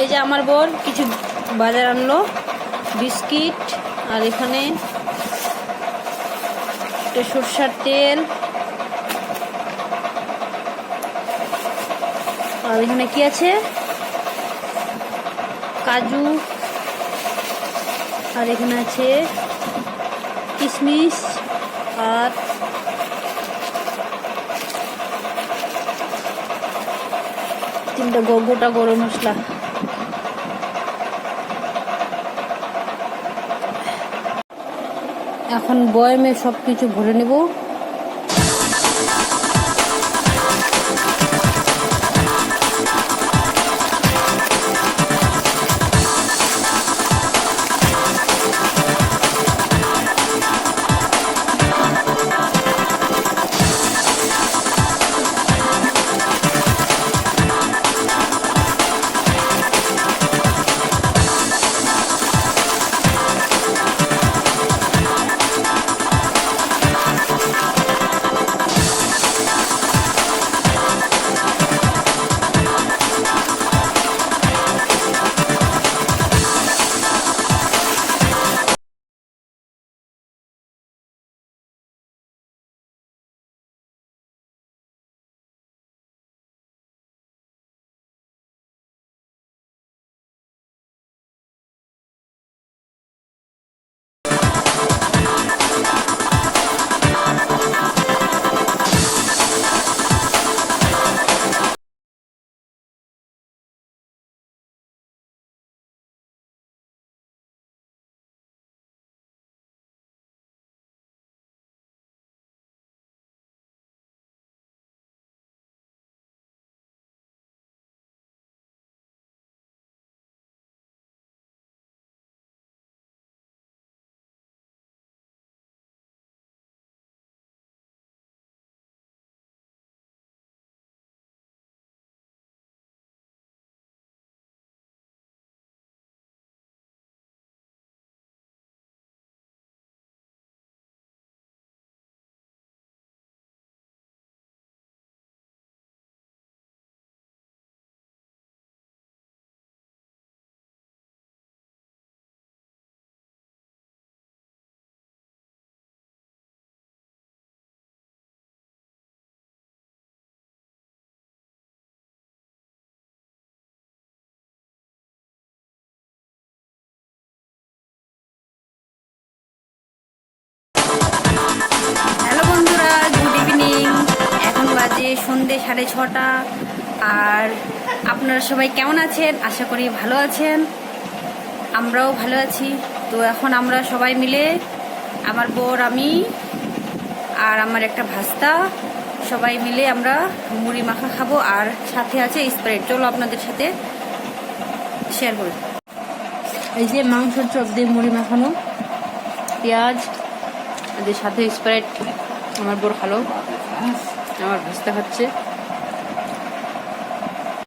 এই যে আমার বোন কিছু বাজার আনলো, বিস্কিট, আর এখানে সরষার তেল। আর এখানে কি আছে? কাজু। আর এখানে আছে কিশমিশ আর তিনটা গোটা গরম মশলা। এখন বয়মে সব কিছু ভরে নেব। এখন বাজে সন্ধে সাড়ে ছটা। আর আপনারা সবাই কেমন আছেন? আশা করি ভালো আছেন। আমরাও ভালো আছি। তো এখন আমরা সবাই মিলে আমার বোর আমি আর আমার একটা ভাস্তা, সবাই মিলে আমরা মুড়ি মাখা খাব। আর সাথে আছে স্প্রাইট চলো আপনাদের সাথে শেয়ার করি। এই যে মাংসর চপ দিয়ে মুড়ি মাখানো। পেঁয়াজ এদের সাথে স্প্রাইট আমার বোর খালো আমার বুঝতে খাচ্ছে